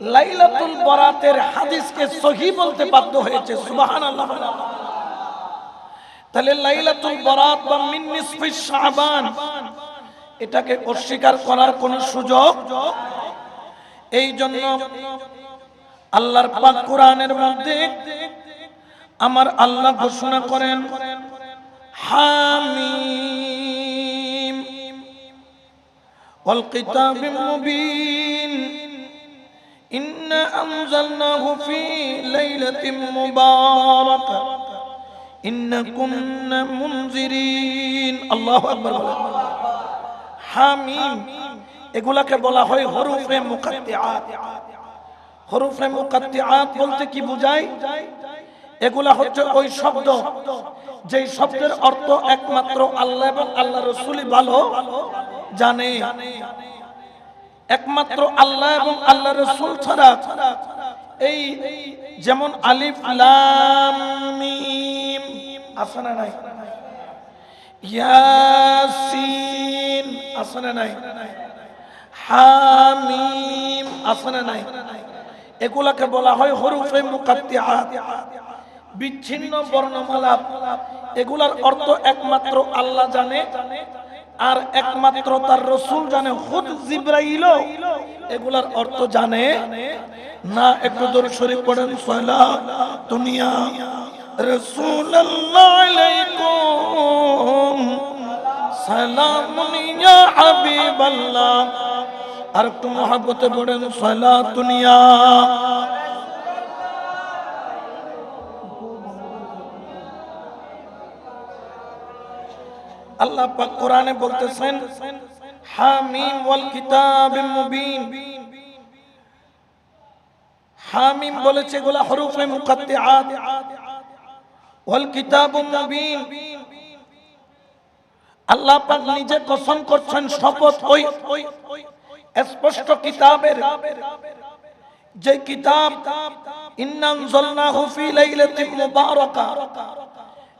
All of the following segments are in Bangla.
লাইলাতুল বরাতের হাদিসকে সহি বলতে বাধ্য হয়েছে সুবাহান তাহলে লাইলাতুল বরাত বা মিন্নিসফি শাহবান এটাকে অস্বীকার করার কোনো সুযোগ? এই জন্য আল্লাহর পাক কোরআনের মধ্যে আমার আল্লাহ ঘোষণা করেন, হামিম। ওয়াল কিতাবিল মুবিন। إنا أنزلناه في ليلة مباركة إن كنا منذرين الله أكبر হামিম এগুলাকে বলা হয় হরুফে মুকাত্তিআত হরুফে মুকাত্তিআত বলতে কি বোঝায় এগুলা হচ্ছে ওই শব্দ যেই শব্দের অর্থ একমাত্র আল্লাহ এবং আল্লাহ রসুলই ভালো জানে একমাত্র আল্লাহ এবং আল্লাহ রসুল ছাড়া এই যেমন আলিফ, লাম, মিম আছে না নাই? ইয়াসিন আছে না নাই? হামিম আছে না নাই? এগুলাকে বলা হয় হরুফে মুকাত্তিআত বিচ্ছিন্ন বর্ণমালা এগুলার অর্থ একমাত্র আল্লাহ জানে। আর একমাত্র তার রসুল জানে খুদ জিব্রাইল। এগুলার অর্থ জানে, না, একটু দূর শরীফ পড়েন সয়লা দুনিয়া। রাসূলুল্লাহ আলাইকুম। সালামুন ইয়া হাবিবাল্লাহ। আর একটু মহাব্বতে পড়েন সয়লা দুনিয়া। আল্লাহ পাক কোরআনে বলতেছেন, হামিম ওয়াল কিতাবিম মুবিন। হামিম বলেছে এগুলা হরফে মুকাত্তিআত। ওয়াল কিতাবুম মুবিন। আল্লাহ পাক নিজে কসম করছেন, শপথ ওই স্পষ্ট কিতাবের। যে কিতাব ইন্নানজালনাহু ফি লাইলাতিন মুবারাকা।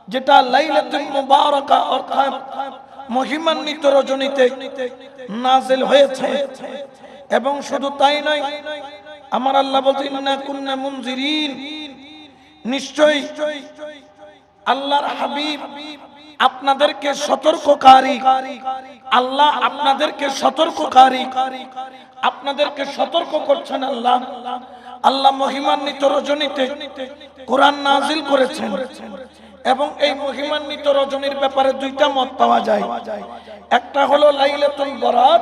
যেটা লাইলাতুল মুবারাকা অর্থাৎ মহিমান্বিত রজনীতে নাজিল হয়েছে। এবং শুধু তাই নয়, আমার আল্লাহ বলতে ইন্না কুন্না মুনজিরিন। নিশ্চয় আল্লাহর হাবিব আপনাদেরকে সতর্ককারী। আল্লাহ আপনাদেরকে সতর্ককারী। আপনাদেরকে সতর্ক করছেন আল্লাহ। আল্লাহ মহিমান্বিত রজনীতে কোরআন নাজিল করেছেন। এবং এই মহিমান্বিত রজনীর ব্যাপারে দুইটা মত পাওয়া যায়। একটা হলো লাইলাতুল বরাত,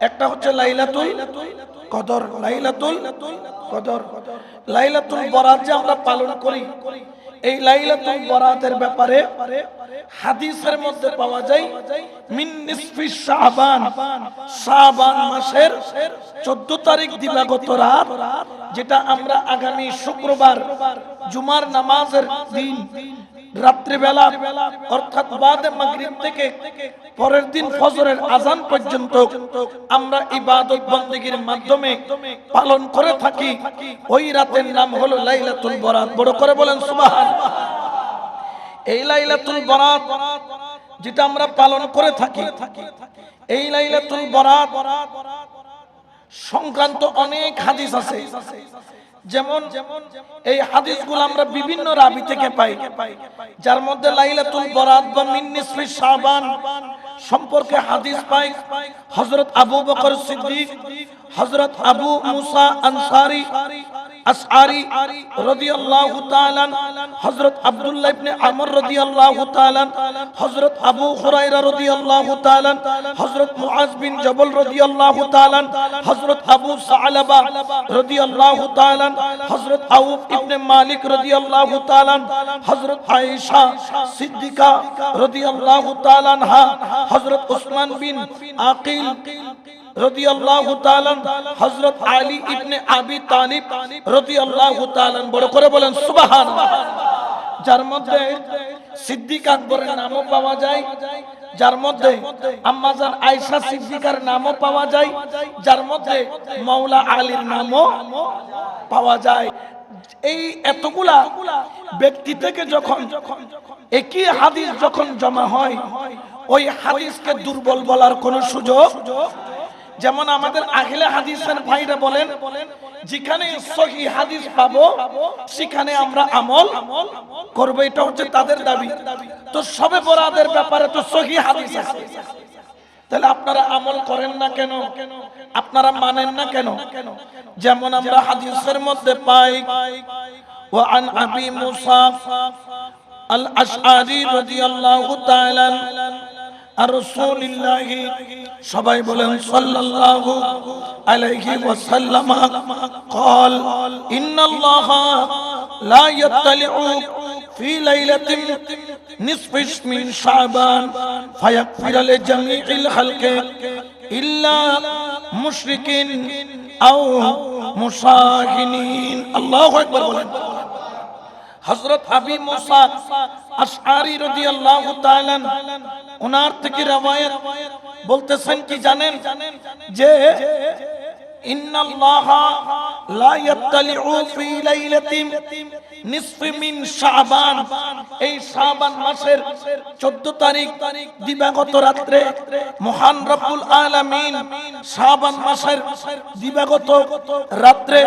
একটা হচ্ছে লাইলাতুল কদর। লাইলাতুল কদর। লাইলাতুল বরাত যে আমরা পালন করি এই লাইলাতুল বরাতের ব্যাপারে হাদিসের মধ্যে পাওয়া যায়, মিন নিসফি শাবান শাবান মাসের 14 তারিখ দিবাগত রাত, যেটা আমরা আগামী শুক্রবার জুমার নামাজের দিন রাত্রিবেলা, অর্থাৎ বাদে মাগরিব থেকে পরের দিন ফজরের আজান পর্যন্ত আমরা ইবাদত বন্দেগীর মাধ্যমে পালন করে থাকি। ওই রাতের নাম হলো লাইলাতুল বরাত। বড় করে বলেন, সুবহান। এই লাইলাতুল বরাত যেটা আমরা পালন করে থাকি, এই লাইলাতুল বরাত সংক্রান্ত অনেক হাদিস আছে। যেমন এই হাদিসগুলো আমরা বিভিন্ন রাবি থেকে পাই, যার মধ্যে লাইলাতুল বরাত বা মিন্নিসফি শাবান সম্পর্কে হাদিস পাই। হযরত আবু বকর সিদ্দিক, হযরত আবু মুসা আনসারী আসআরি রাদিয়াল্লাহু তাআলা হযরত আব্দুল্লাহ ইবনে আমর রাদিয়াল্লাহু তাআলা হযরত আবু হুরায়রা রাদিয়াল্লাহু তাআলা হযরত মুআজ বিন জবল রাদিয়াল্লাহু তাআলা হযরত আবু সালাবা রাদিয়াল্লাহু তাআলা হযরত আউফ ইবনে মালিক রাদিয়াল্লাহু তাআলা হযরত আয়েশা সিদ্দিকা রাদিয়াল্লাহু তাআলা হযরত উসমান বিন আকিল রাদিয়াল্লাহু তাআলা হযরত আলী ইবনে আবি তালিব রাদিয়াল্লাহু তাআলা বড় করে বলেন, সুবহানাল্লাহ। যার মধ্যে সিদ্দিক আকবরের নামও পাওয়া যায়, যার মধ্যে আম্মাজান আয়েশা সিদ্দিকার নামও পাওয়া যায়, যার মধ্যে মাওলা আলীর নামও পাওয়া যায়। এই এতগুলা ব্যক্তি থেকে যখন একই হাদিস যখন জমা হয়, ওই হাদিসকে দুর্বল বলার কোনো সুযোগ যেমন আমাদের আখিলে হাদিসের ভাইরা বলেন যেখানে সহি হাদিস পাবো সেখানে আমরা আমল করবো এটা হচ্ছে তাদের দাবি তো সবে বরাদের ব্যাপারে তো সহি হাদিস আছে তাহলে আপনারা আমল করেন না কেন আপনারা মানেন না কেন যেমন আমরা হাদিসের মধ্যে পাই وعن أبي موسى الأشعري رضي الله تعالى عن رسول الله সবাই বলেন সাল্লাল্লাহু আলাইহি ওয়াসাল্লাম قال إن الله لا يطلع في ليلة نصف من شعبان فيغفر لجميع الخلق إلا مشركين أو مشاهنين الله أكبر বলেন হযরত আবি মুসা আশআরি রাদিয়াল্লাহু তাআলা ওনার থেকে রওয়ায়াত বলতেছেন কি জানেন? যে ইন্নাল্লাহা লা ইয়াত্তালিউ ফি লাইলাতিন নিসফি মিন শাবান। এই শাবান মাসের 14 তারিখ দিবাগত রাত্রে মহান রব্বুল আলামিন শাবান মাসের দিবাগত রাত্রে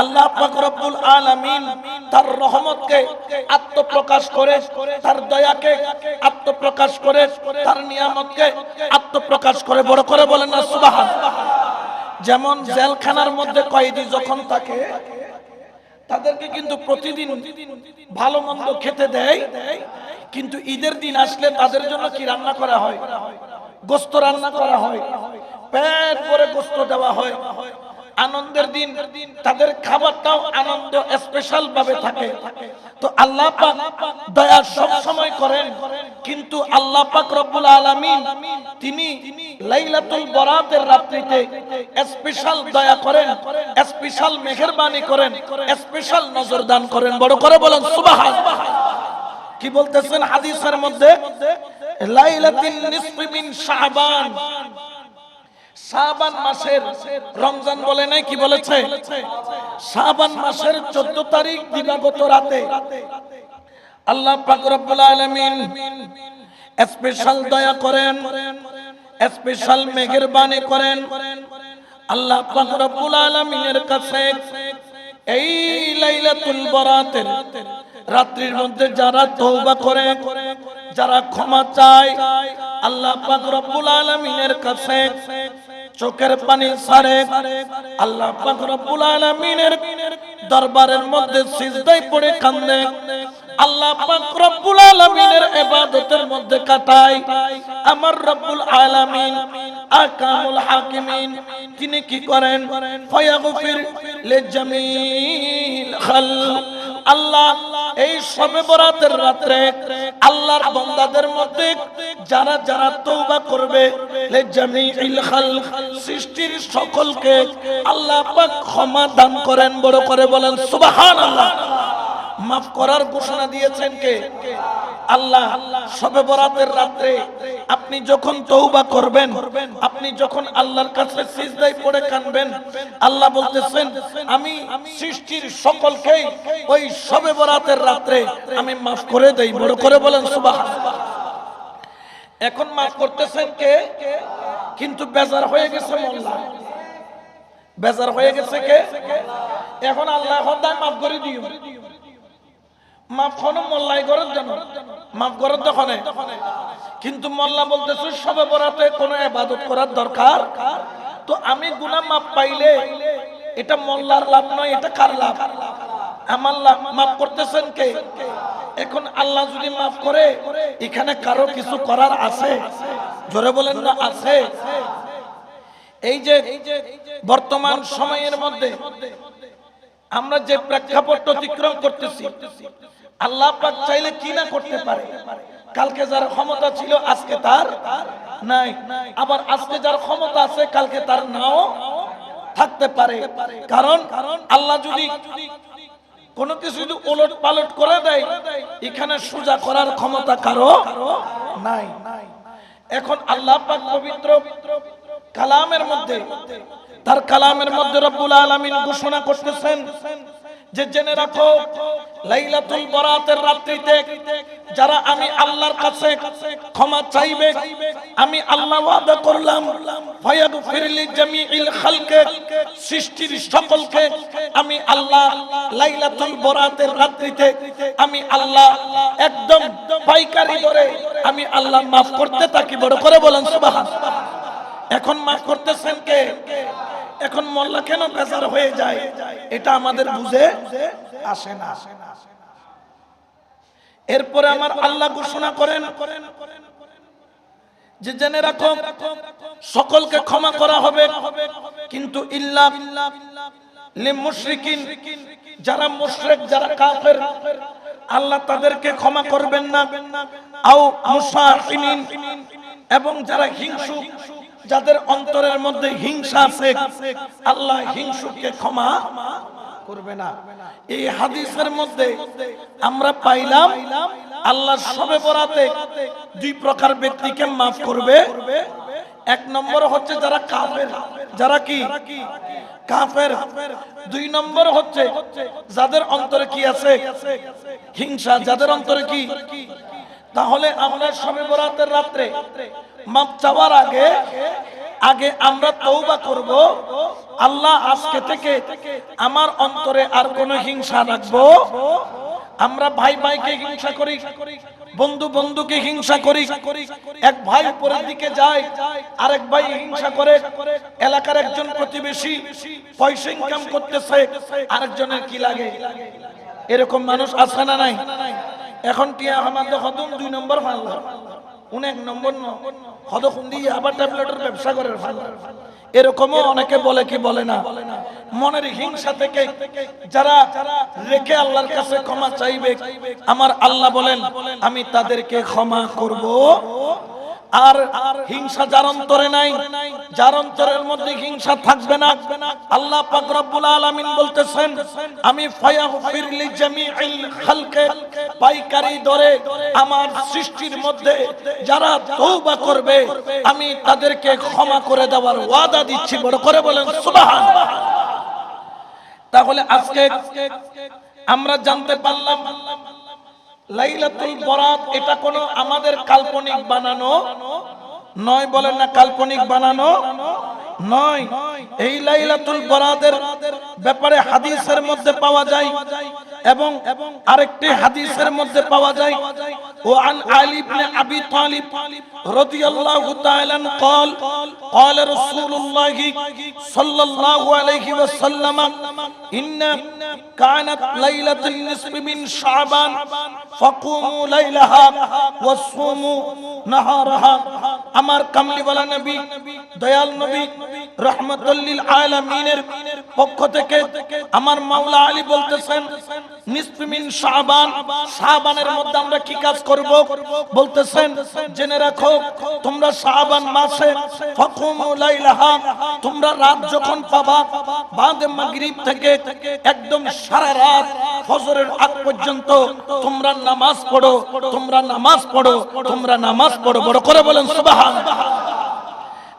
আল্লাহ পাক রব্বুল আলামিন তার রহমতকে আত্মপ্রকাশ করে, তার দয়াকে আত্মপ্রকাশ করে, তার নিয়ামতকে আত্মপ্রকাশ করে। বড় করে বলেন না, সুবহান। যেমন জেলখানার মধ্যে কয়েদি যখন থাকে, তাদেরকে কিন্তু প্রতিদিন ভালো মন্দ খেতে দেয়, কিন্তু ঈদের দিন আসলে তাদের জন্য কি রান্না করা হয়? গোস্ত রান্না করা হয়। পেট করে গোস্ত দেওয়া হয়। আনন্দের দিন, তাদের খাবারটাও আনন্দ স্পেশাল ভাবে থাকে। তো আল্লাহ দয়া সব সময় করেন, কিন্তু আল্লাহ পাক রব্বুল আলামিন, তিনি লাইলাতুল বরাতের রাত্রিতে স্পেশাল দয়া করেন স্পেশাল মেহেরবানি করেন স্পেশাল নজর দান করেন। বড় করে বলেন সুবহানাল্লাহ কি বলতেছেন হাদিসের মধ্যে? লাইলাতিন নিসফি মিন শাবান। শাবান মাসের রমজান বলে নাই, কি বলেছে? শাবান মাসের 14 তারিখ দিবাগত রাতে আল্লাহ পাক রব্বুল আলামিন স্পেশাল দয়া করেন স্পেশাল মেহেরবানি করেন। আল্লাহ পাক রব্বুল আলামিনের কাছে এই লাইলাতুল বরাতের রাত্রির মধ্যে যারা তওবা করে, যারা ক্ষমা চায়, আল্লাহ পাক আলামিনের কাছে চোখের পানি সারে। আল্লাহ পাক রব্বুল আলামিনের দরবারের মধ্যে সিজদায় পড়ে কান্দে। আল্লাহ রব্বুল আলামিনের ইবাদতের মধ্যে কাটাই আমার রব্বুল আলামিন আকামুল হাকিমিন, তিনি কি করেন? ফয়াগফির লিজামিল খাল। আল্লাহ এই সবে বরাতের রাত্রে আল্লাহর বান্দাদের মধ্যে যারা যারা তওবা করবে লিজামিল খালক সৃষ্টির সকলকে আল্লাহ পাক ক্ষমা দান করেন, বড় করে বলেন, সুবহানাল্লাহ। মাফ করার ঘোষণা দিয়েছেন কে? আল্লাহ, সবে বরাতের রাত্রে আপনি যখন তৌবা করবেন, আপনি যখন আল্লাহর কাছে সিজদায় পড়ে কানবেন, আল্লাহ বলতেছেন, আমি সৃষ্টির সকলকেই ওই সবে বরাতের রাত্রে আমি মাফ করে দেই। বড় করে বলেন, সুবহানাল্লাহ। এখন মাফ করতেছেন কে? কিন্তু বেজার হয়ে গেছে মোল্লা বেজার হয়ে গেছে কে? এখন আল্লাহ সদায় মাফ করে দিও। মাফ কোনো মোল্লাই করার জন্য। মাফ করার দোকানে কিন্তু মোল্লা বলতেছে, সবে বরাতে কোনো এবাদত করার দরকার? তো আমি গুনাহ মাফ পাইলে এটা মোল্লার লাভ নয়, এটা কার লাভ? আমার লাভ মাফ করতেছেন কে? এখন আল্লাহ যদি মাফ করে, এখানে কারও কিছু করার আছে? জোরে বলেন না, আছে। এই যে বর্তমান সময়ের মধ্যে আমরা যে প্রেক্ষাপট অতিক্রম করতেছি, আল্লাহ পাক চাইলে কি না করতে পারে? কালকে যার ক্ষমতা ছিল, আজকে তার নাই। আবার আজকে যার ক্ষমতা আছে, কালকে তার নাও থাকতে পারে। কারণ আল্লাহ যদি কোনো কিছু যদি ওলট পালট করে দেয়, এখানে সোজা করার ক্ষমতা কারও নাই। এখন আল্লাহ পাক পবিত্র কালামের মধ্যে তার কালামের মধ্যে রব্বুল আলামিন ঘোষণা করতেছেন যে জেনে রাখো, লাইলাতুল বরাতের রাত্রিতে যারা আমি আল্লাহর কাছে ক্ষমা চাইবে, আমি আল্লাহ ওয়াদা করলাম ফায়াগফিরলি জামিইল খালকে, সৃষ্টির সকলকে আমি আল্লাহ লাইলাতুল বরাতের রাত্রিতে আমি আল্লাহ একদম পাইকারি দরে আমি আল্লাহ মাফ করতে থাকি। বড় করে বলেন সুবহানাল্লাহ। এখন মাফ করতেছেন কে? এখন মোল্লা কেন বেজার হয়ে যায়? এটা আমাদের বুঝে আসে না। এরপরে আমার আল্লাহ ঘোষণা করেন যে জেনে রাখো, সকলকে ক্ষমা করা হবে, কিন্তু ইল্লা মুশরিকিন, যারা মুশরিক, যারা কাফের, আল্লাহ তাদেরকে ক্ষমা করবেন না। আও মুসাফিনিন এবং যারা হিংসুক যাদের অন্তরের মধ্যে হিংসা আছে, আল্লাহ হিংসুককে ক্ষমা করবে না। এই হাদিসের মধ্যে আমরা পাইলাম আল্লাহ সবে বরাতে দুই প্রকার ব্যক্তিকে মাফ করবে। এক নম্বর হচ্ছে যারা কাফের, যারা কি? কাফের। দুই নম্বর হচ্ছে যাদের অন্তরে কি আছে? হিংসা। যাদের অন্তরে কি? তাহলে আমরা সবে বরাতের রাত্রে মাপ চাওয়ার আগে আগে আমরা তৌবা করব। আল্লাহ আজকে থেকে আমার অন্তরে আর কোনো হিংসা রাখব। আমরা ভাই ভাইকে হিংসা করি, বন্ধু বন্ধুকে হিংসা করি। এক ভাই উপরের দিকে যায়, আরেক ভাই হিংসা করে। এলাকার একজন প্রতিবেশী পয়সা ইনকাম করতেছে, আরেকজনের কি লাগে? এরকম মানুষ আছে না নাই? এখন টিয়া আমাদের হদম দুই নম্বর ফাল্লা উনি এক নম্বর ন। হদ খুন্দি আবার ট্যাবলেটের ব্যবসা করে এরকমও অনেকে বলে কি বলে না। মনের হিংসা থেকে যারা রেখে আল্লাহর কাছে ক্ষমা চাইবে, আমার আল্লাহ বলেন, আমি তাদেরকে ক্ষমা করব। আর হিংসা যার অন্তরে নাই, যার অন্তরের মধ্যে হিংসা থাকবে না। আল্লাহ পাক রব্বুল আলামিন বলতেছেন, আমি ফায়াগফির লি জামিইল খালকে পাইকারি দরে আমার সৃষ্টির মধ্যে যারা তওবা করবে, আমি তাদেরকে ক্ষমা করে দেওয়ার ওয়াদা দিচ্ছি। বড় করে বলেন সুবহানাল্লাহ তাহলে আজকে আমরা জানতে পারলাম লাইলাতুল বরাত এটা কোন আমাদের কাল্পনিক বানানো? নয় বলেন না কাল্পনিক বানানো? নয় এই লাইলাতুল বরাতের ব্যাপারে হাদিসের মধ্যে পাওয়া যায় এবং আরেকটি হাদিসের মধ্যে পাওয়া যায় ও আন আলী ইবনে আবি তালিব রাদিয়াল্লাহু তাআলা قال قال رسول الله صلى الله عليه وسلم ان كانت ليله النصف من شعبان فقوموا ليلها وصوموا نهارها আমার কামলিওয়ালা নবী দয়াল নবী রহমতুল্লিল আলামিনের পক্ষ থেকে আমার মাওলা আলী বলতেছেন, নিসফিমিন মধ্যে আমরা কি কাজ করব? বলতেছেন, জেনে রাখো, তোমরা মাসে তোমরা রাত যখন পাবা মাগরিব থেকে একদম সারা রাত ফজরের আগ পর্যন্ত তোমরা নামাজ পড়ো, তোমরা নামাজ পড়ো, তোমরা নামাজ পড়ো। বড় করে বলেন, সুবহানাল্লাহ।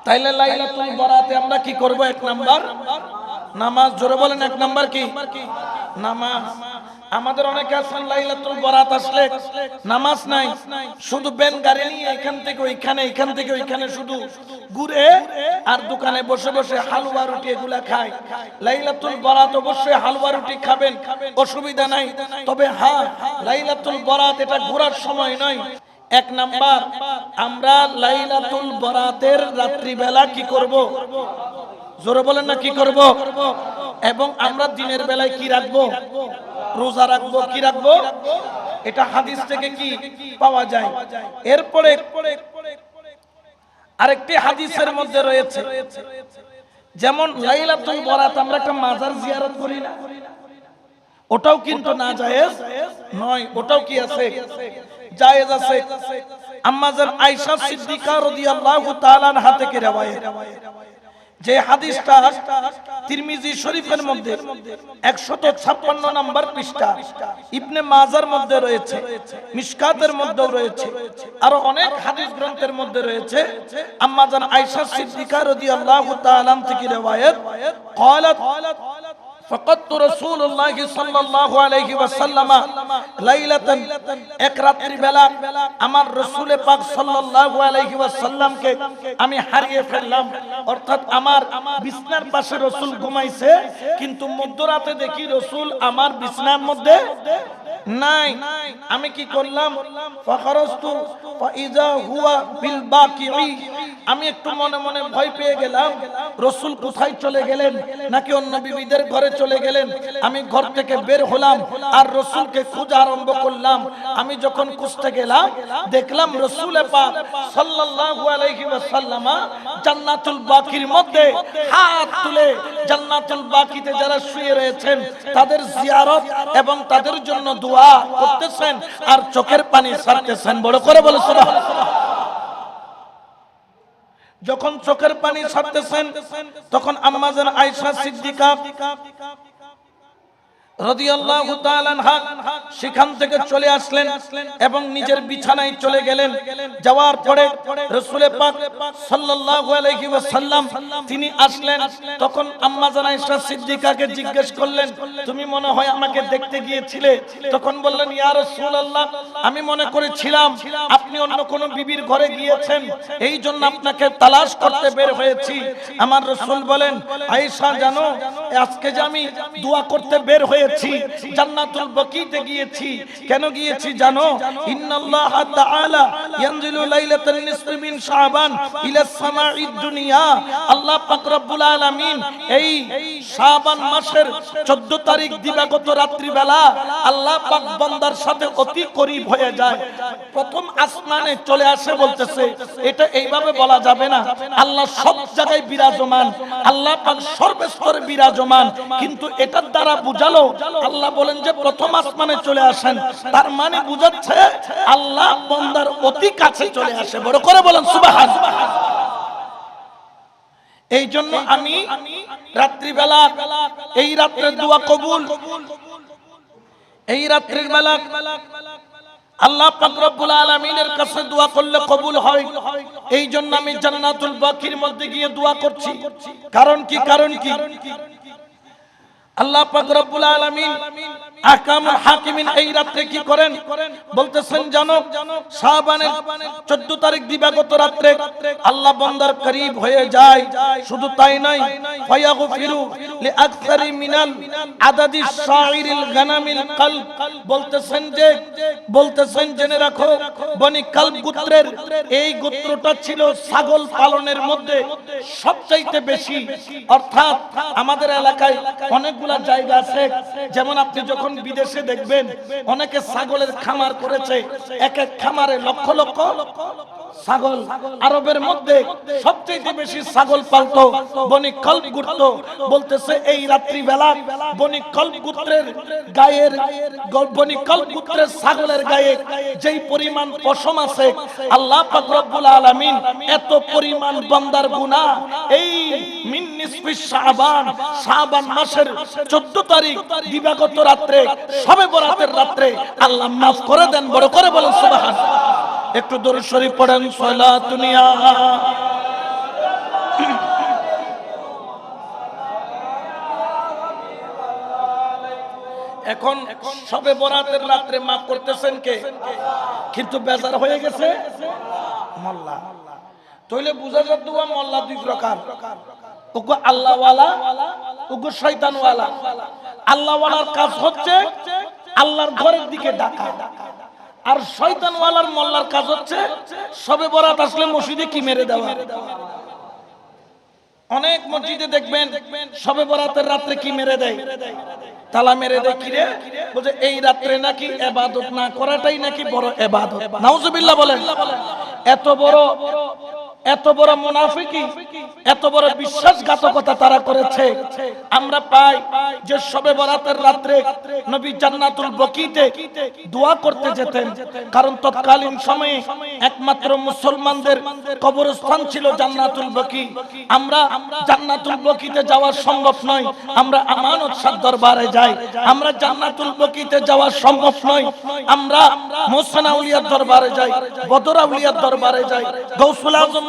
তাইলে লাইলাতুল বরাতে আমরা কি করব এক নাম্বার? নামাজ জোরে বলেন এক নাম্বার কি? নামাজ। আমাদের অনেকে আছেন লাইলাতুল বরাত আসলে নামাজ নাই, শুধু বেন গাড়ি নিয়ে এখান থেকে ওইখানে, এখান থেকে ওইখানে শুধু ঘুরে আর দোকানে বসে বসে হালুয়া রুটি এগুলা খায়। লাইলাতুল বরাত অবশ্যই হালুয়া রুটি খাবেন, অসুবিধা নাই। তবে হ্যাঁ লাইলাতুল বরাত এটা ঘোরার সময় নয়। এক নাম্বার, আমরা লাইলাতুল বরাতের রাত্রিবেলা কি করব? জোরে বলেন না কি করব? এবং আমরা দিনের বেলায় কি রাখব? রোজা রাখব, কি রাখব? এটা হাদিস থেকে কি পাওয়া যায়? এরপরে আরেকটি হাদিসের মধ্যে রয়েছে, যেমন লাইলাতুল বরাত আমরা একটা মাজার জিয়ারত করি না। ওটাও কিন্তু না জায়েজ নয় ওটাও কি আছে জায়েজ আছে আম্মাজান আয়েশা সিদ্দিকা রাদিয়াল্লাহু তাআলা আনহা থেকে রওয়ায়াত যে হাদিসটা তিরমিজি শরীফের মধ্যে 156 নম্বর পৃষ্ঠা ইবনে মাজার মধ্যে রয়েছে মিশকাতের মধ্যেও রয়েছে আরো অনেক হাদিস গ্রন্থের মধ্যে রয়েছে আম্মাজান আয়েশা সিদ্দিকা রাদিয়াল্লাহু তাআলা থেকে রওয়ায়াত قالت فقدت رسول الله صلى الله عليه وسلم ليلة এক রাত্রি বেলা আমার রসুল পাক সাল্লাল্লাহু আলাইহি ওয়াসাল্লামকে আমি হারিয়ে ফেললাম অর্থাৎ আমার বিছনার পাশে রসুল ঘুমাইছে কিন্তু মধ্যরাতে দেখি রসুল আমার বিছনার মধ্যে নাই আমি কি করলাম ফাখারাস্তু ফাইজা হুয়া বিল বাকিঈ আমি একটু মনে মনে ভয় পেয়ে গেলাম। রসুল কোথায় চলে গেলেন? নাকি অন্য বিবিদের ঘরে চলে গেলেন? আমি ঘর থেকে বের হলাম আর রসুলকে খোঁজা আরম্ভ করলাম। আমি যখন খুঁজতে গেলাম, দেখলাম রসুল পাক সাল্লাল্লাহু আলাইহি ওয়াসাল্লামা জান্নাতুল বাকির মধ্যে হাত তুলে জান্নাতুল বাকিতে যারা শুয়ে রয়েছেন, তাদের জিয়ারত এবং তাদের জন্য দোয়া করতেছেন আর চোখের পানি ছাড়তেছেন। বড় করে বলে সুবহানাল্লাহ। যখন চোখের পানি ছাড়তেছেন তখন আম্মাজান আয়সা সিদ্দিকা সেখান থেকে চলে আসলেন এবং নিজের বিছানায় চলে গেলেন। যাওয়ার পরে রাসূল পাক ওয়াসাল্লাম তিনি আসলেন। তখন আম্মা জান আয়েশা সিদ্দিকাকে জিজ্ঞেস করলেন, তুমি মনে হয় আমাকে দেখতে গিয়েছিলে? তখন বললেন, ইয়া রাসূলুল্লাহ, আমি মনে করেছিলাম আপনি অন্য কোন বিবির ঘরে গিয়েছেন। এই জন্য আপনাকে তালাশ করতে বের হয়েছি। আমার রসুল বলেন, আয়েশা, জানো, আজকে যে আমি দোয়া করতে বের হয়েছি জান্নাতুল বাকিতে গিয়েছি। কেন গিয়েছি জানো? ইন্নাল্লাহ তাআলা ইয়ানজিলু লাইলাতান নিসফি মিন শাবান ইলা সামাঈদ দুনিয়া। আল্লাহ পাক রব্বুল আলামিন এই শাবান মাসের 14 তারিখ দিবাগত রাত্রি বেলা আল্লাহ পাক বান্দার সাথে অতি করিব হয়ে যায়। প্রথম আসমানে চলে আসে বলতেছে, এটা এইভাবে বলা যাবে না। আল্লাহ সব জায়গায় বিরাজমান, আল্লাহ পাক সর্বস্তরে বিরাজমান। কিন্তু এটার দ্বারা বুঝালো আল্লাহ বলেন যে প্রথম আসমানে চলে আসেন। তার মানে বুঝাচ্ছে আল্লাহ বন্দার অতি কাছে চলে আসে। বড় করে বলেন, সুবাহান। এই জন্য আমি রাত্রিবেলা, এই রাত্রের দোয়া কবুল। এই রাত্রির বেলা আল্লাহ পাক রব্বুল আলামিনের কাছে দোয়া করলে কবুল হয়। এই জন্য আমি জান্নাতুল বাকির মধ্যে গিয়ে দোয়া করছি। কারণ কি কারণ কি? আল্লাহ পাক রব্বুল আলামিন বলতেছেন, জানো, শাবানের 14 তারিখ দিবাগত রাতে আল্লাহ বান্দার করিব যায়। শুধু তাই নয়, ফায়াগফিরু লিআকসারি মিনাল আদাদি শাইরিল গানামিল কলব। বলতেছেন যে, বলতেছেন, জেনে রাখো, বনি কলব গোত্রের এই গোত্রটা ছিল ছাগল পালনের মধ্যে সবচাইতে বেশি। অর্থাৎ আমাদের এলাকায় অনেকগুলা জায়গা আছে। যেমন আপনি যখন বিদেশে দেখবেন, অনেকে ছাগলের খামার করেছে। এক এক খামারে লক্ষ লক্ষ ছাগল। আরবের মধ্যে সবচেয়ে বেশি ছাগল পালতো, বনি কল্প গুরত বলতেছে, এই রাত্রি বেলা বনি কল্প গুত্রের গায়ের বনি কল্প গুত্রের ছাগলের গায়ে যেই পরিমাণ পশম আছে, আল্লাহ পাক রব্বুল আলামিন এত পরিমাণ বান্দার গুনাহ, এই মিন নিসফি শাবান শাবান মাসের 14 তারিখ দিবাগত রাত্রে, সবে বরাতের রাত্রে আল্লাহ মাফ করে দেন, বড় করে বলেন সুবহানাল্লাহ একটু দরুদ শরীফ পড়েন, সালাতুনিয়া। এখন সবে বরাতের রাত্রে মাফ করতেছেন কে? কিন্তু বেজার হয়ে গেছে? মোল্লা। তইলে বুঝা যাত মোল্লা দুই প্রকার। ওগো আল্লাহওয়ালা ওগো শয়তানওয়ালা, আল্লাহওয়ালার কাজ হচ্ছে আল্লাহর ঘরের দিকে ডাকা। আর শয়তানওয়ালার মোল্লার কাজ হচ্ছে সবে বরাত আসলে মসজিদে কি মেরে দেওয়া। অনেক মসজিদে দেখবেন সবে বরাতের রাত্রে কি মেরে দেয়? তালা মেরে দেয় কিরে বলছে, এই রাত্রে নাকি এবাদত না করাটাই নাকি বড় এবাদত। নাউজুবিল্লাহ বলেন, এত বড় এত বড় মুনাফিকি, এত বড় বিশ্বাসঘাতকতা তারা করেছে। আমরা পাই যে সবে বরাতের রাত্রে নবী জান্নাতুল বকিতে দোয়া করতে যেতেন। কারণ তৎকালীন সময়ে একমাত্র মুসলমানদের কবরস্থান ছিল জান্নাতুল বকি। আমরা জান্নাতুল বকিতে যাওয়া সম্ভব নয়, আমরা আমানত সাদ দরবারে যাই। আমরা জান্নাতুল বকিতে যাওয়া সম্ভব নয়, আমরা মোহসেন আউলিয়ার দরবারে যাই, বদর আউলিয়ার দরবারে যাই, গৌসুল আজম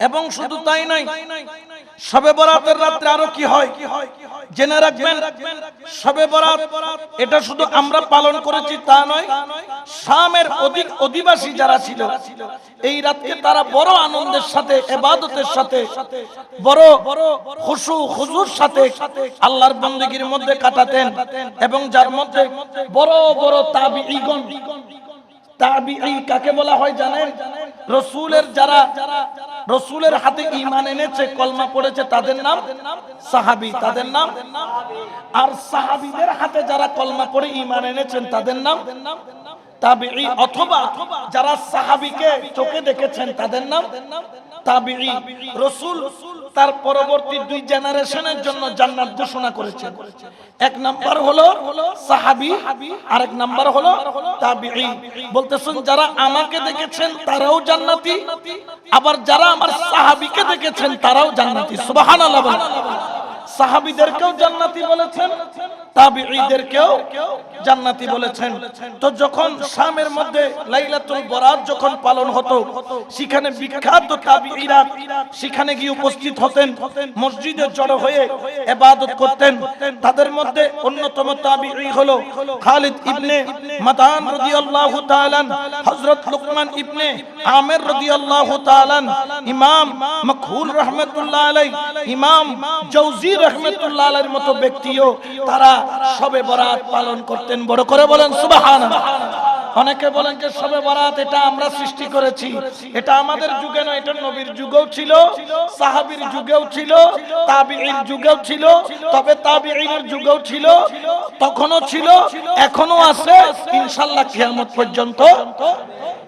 এবং শুধু তাই নাই সবে বরাতের রাত্রে আরও কি হয়? জেনে রাখবেন সবে বরাত, এটা শুধু আমরা পালন করেছি তা নয়, শামের অধিক অধিবাসী যারা ছিল, এই রাতকে তারা বড় আনন্দের সাথে, এবাদতের সাথে, বড় খুশু খুজুর সাথে আল্লাহর বন্দগির মধ্যে কাটাতেন এবং যার মধ্যে বড় বড় তাবিঈগণ কাকে বলা হয় জানেন? রসুলের যারা রসুলের হাতে ইমান এনেছে, কলমা পড়েছে, তাদের নাম সাহাবি, তাদের নাম আর সাহাবিদের হাতে যারা কলমা পড়ে ঈমান এনেছেন, তাদের নাম অথবা যারা সাহাবীকে চোখে দেখেছেন, তাদের নাম তাবিঈ, রসুল তার পরবর্তী দুই জেনারেশনের জন্য জান্নাত ঘোষণা করেছেন। এক নাম্বার হলো সাহাবী, আরেক নাম্বার হলো তাবিঈ। বলতেছেন, যারা আমাকে দেখেছেন তারাও জান্নাতি, আবার যারা আমার সাহাবীকে দেখেছেন তারাও জান্নাতি। সুবহানাল্লাহ। সাহাবীদেরকেও জান্নাতি বলেছেন তাবিঈদেরকেও জান্নাতি বলেছেন। তো যখন শামের মধ্যে লাইলাতুল বরাত যখন পালন হতো সেখানে বিখ্যাত তাবিঈরা সেখানে গিয়ে উপস্থিত হতেন মসজিদে জড়ো হয়ে ইবাদত করতেন। তাদের মধ্যে অন্যতম তাবিঈ হলো খালিদ ইবনে মাদান রাদিয়াল্লাহু তাআলা হযরত লুকমান ইবনে আমির রাদিয়াল্লাহু তাআলা ইমাম মখহুল রাহমাতুল্লাহ ইমাম জৌজি রাহমাতুল্লাহ আলাইহির মতো ব্যক্তিও তারা সবে বরাত পালন করতেন। বড় করে বলেন, সুবহানাল্লাহ। অনেকে বলেন যে সবে বরাত এটা আমরা সৃষ্টি করেছি। এটা আমাদের যুগে নয়, এটা নবীর যুগেও ছিল, সাহাবীর যুগেও ছিল, তাবিঈর যুগেও ছিল, তবে তাবিঈর যুগেও ছিল, তখনও ছিল এখনও আছে। ইনশাআল্লাহ কিয়ামত পর্যন্ত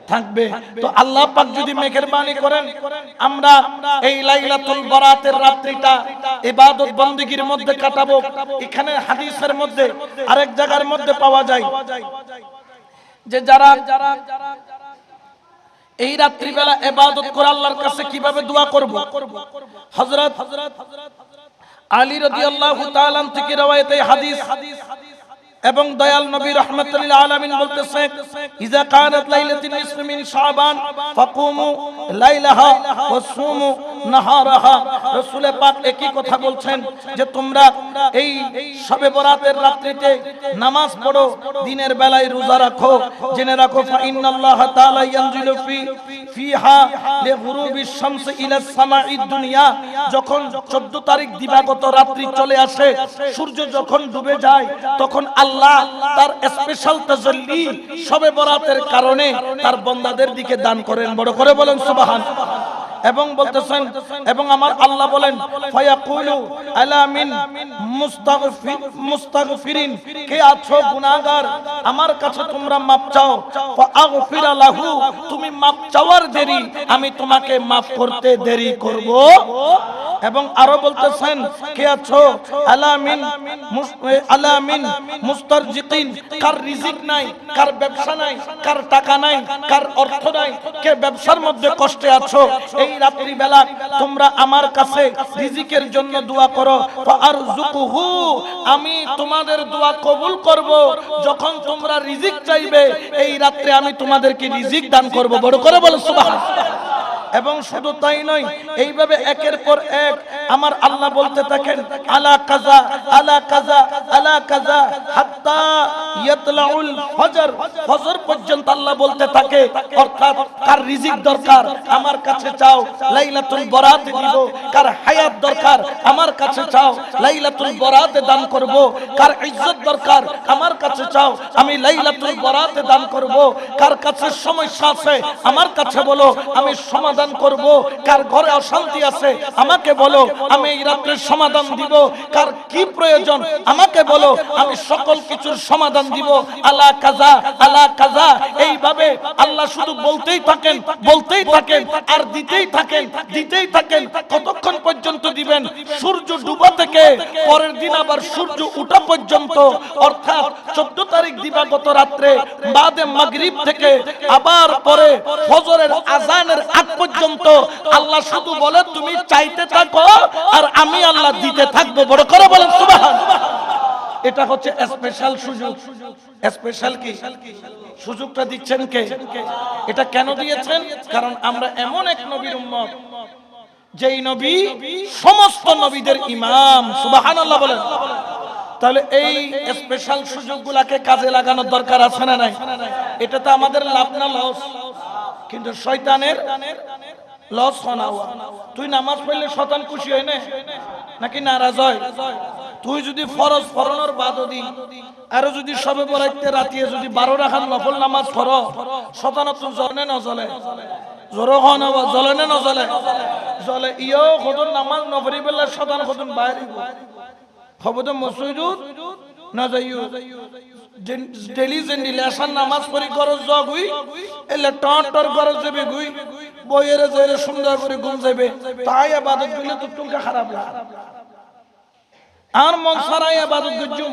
থাকবে। তো আল্লাহ পাক যদি মেহেরবানি করেন আমরা এই লাইলাতুল বরাতের রাত্রিটা ইবাদত বندگیর মধ্যে কাটাবো। এখানে হাদিসের মধ্যে আরেক জায়গার মধ্যে পাওয়া যায় যে যারা এই রাত্রি বেলা ইবাদত করে আল্লাহর কাছে কীভাবে দোয়া করব? হযরত আলী রাদিয়াল্লাহু তাআলা থেকে রওয়ায়েত এই হাদিস। হাদিস। এবং দয়াল নবী রহমতুল্লাহ আলামিন বলতেছে ইজা কানাত লাইলাতুন নিসফি মিন শাবান, ফাকুমু লাইলাহা ওয়া সুমু নাহারাহা। রাসূল পাক একই কথা বলছেন যে, তোমরা এই শবে বরাতের রাত্রিতে নামাজ পড়ো, দিনের বেলায় রোজা রাখো। জেনে রাখো, ফা ইন্নাল্লাহ তাআলা ইয়ানজিলু ফি, ফিহা লিগুরুবিশ শামস ইলা সামাঈদ দুনিয়া। যখন 14 তারিখ দিবাগত রাত্রি চলে আসে, সূর্য যখন ডুবে যায়, তখন আল্লাহ তার স্পেশাল তাজল্লি সবে বরাতের কারণে তার বন্দাদের দিকে দান করেন। বড় করে বলেন, সুবহান। এবং বলতেছেন, এবং আমার আল্লাহ বলেন, ফায়াকুলু আলা মিন মুস্তাগফির মুস্তাগফিরিন। কে আছো গুনাহগার? আমার কাছে তোমরা মাপ চাও। ফাআগফির লাহু, তুমি মাপ চাওয়ার দেরি, আমি তোমাকে মাফ করতে দেরি করব। এবং আরও বলতেছেন, কে আছো? আলামিন আলামিন মুস্তারজিকিন। কার রিজিক নাই, কার ব্যবসা নাই, কার টাকা নাই, কার অর্থ নাই, কে ব্যবসার মধ্যে কষ্টে আছো? এই রাত্রি বেলা তোমরা আমার কাছে রিজিকের জন্য দোয়া করো। আর আমি তোমাদের দোয়া কবুল করব। যখন তোমরা রিজিক চাইবে, এই রাত্রে আমি তোমাদেরকে রিজিক দান করব। বড় করে বলো, সুবহানাল্লাহ। এবং শুধু তাই নয়, এইভাবে একের পর এক আমার আল্লাহ বলতে থাকেন, আলা কাজা আলা কাজা আলা কাজা, হাত্তা ইয়াতলাউল ফজর। ফজর পর্যন্ত আল্লাহ বলতে থাকে, অর্থাৎ কার রিজিক দরকার, আমার কাছে চাও, লাইলাতুল বরাত দিব। কার হায়াত দরকার, আমার কাছে চাও, লাইলাতুল বরাত দান করব। কার ইজ্জত দরকার, আমার কাছে চাও, আমি লাইলাতুল বরাত দান করব। কার কাছে সমস্যা আছে, আমার কাছে বলো, আমি সমাধান করব? কার ঘরে অশান্তি আছে? আমাকে বলো, আমি এই রাত্রের সমাধান দিব। কার কি প্রয়োজন? আমাকে বলো, আমি সকল কিছুর সমাধান দিব। আলা কাজা আলা কাজা। এইভাবে আল্লাহ শুধু বলতেই থাকেন বলতেই থাকেন, আর দিতেই থাকেন দিতেই থাকেন। কতক্ষণ পর্যন্ত দিবেন? সূর্য ডুবা থেকে, পরের দিন আবার সূর্য উঠা পর্যন্ত। অর্থাৎ চোদ্দ তারিখ দিবাগত রাত্রে, বাদে মাগরিব থেকে আবার পরে ফজরের আজানের আগ পর্যন্ত আল্লাহ শুধু বলে, তুমি চাইতে থাকো আর আমি আল্লাহ দিতে থাকব। বড় করে বলেন এটা হচ্ছে স্পেশাল সুযোগ। স্পেশাল কি? সুযোগটা দিচ্ছেন কে? এটা কেন দিয়েছেন? কারণ আমরা এমন এক নবীর উম্মত, যেই নবী সমস্ত নবীদের ইমাম। সুবহানাল্লাহ বলেন। তাহলে এই স্পেশাল সুযোগগুলাকে কাজে লাগানোর দরকার আছে না নাই? এটা তো আমাদের লাভ না লস। কিন্তু শয়তানের লস হওয়া তুই নামাজ পড়লে শতান খুশি হয় না? নাকি নারাজ হয়? তুই যদি ফরজ ফরনের বাদ দি আরও যদি সবে বরাইতে রাতিয়ে যদি বারো রাখার নফল নামাজ ফর শতানত জলে ন জলে? জোর হন জলে নে নজলে জলে ইয়ো কদন নামাজ নফরি বেলা শতান কদন বাইরে খবর মসজিদুত? না যাইও। ডেলি জেন্ডি লেসান নামাজ পড়ি, গরজ জ গুই, এলে টর গরজ যাবে গুই, বইয়ের জয়ের সুন্দর করে ঘুম যাবে তাই তো টুকা খারাপ আর মন সারাই আবাদত গজ্জুম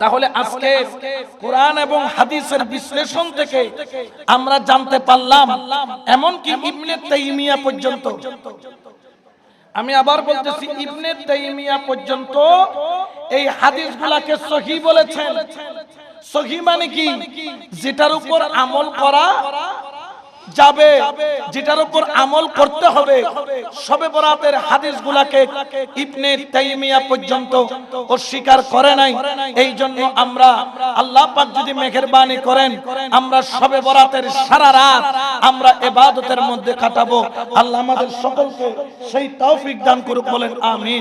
তাহলে আজকে কোরআন এবং হাদিসের বিশ্লেষণ থেকে আমরা জানতে পারলাম এমন কি ইবনে তাইমিয়া পর্যন্ত। আমি আবার বলতেছি, ইবনে তাইমিয়া পর্যন্ত এই হাদিসগুলাকে সহি বলেছেন। সহি মানে কি? যেটার উপর আমল করা যাবে, যেটার উপর আমল করতে হবে। সবে বরাতের হাদিসগুলাকে ইবনে তাইমিয়া পর্যন্ত অস্বীকার করে নাই। এই জন্য আমরা আল্লাহ পাক যদি মেহেরবানি করেন, আমরা সবে বরাতের সারা রাত আমরা ইবাদতের মধ্যে কাটাবো। আল্লাহ আমাদের সকলকে সেই তৌফিক দান করুক বলেন, আমিন।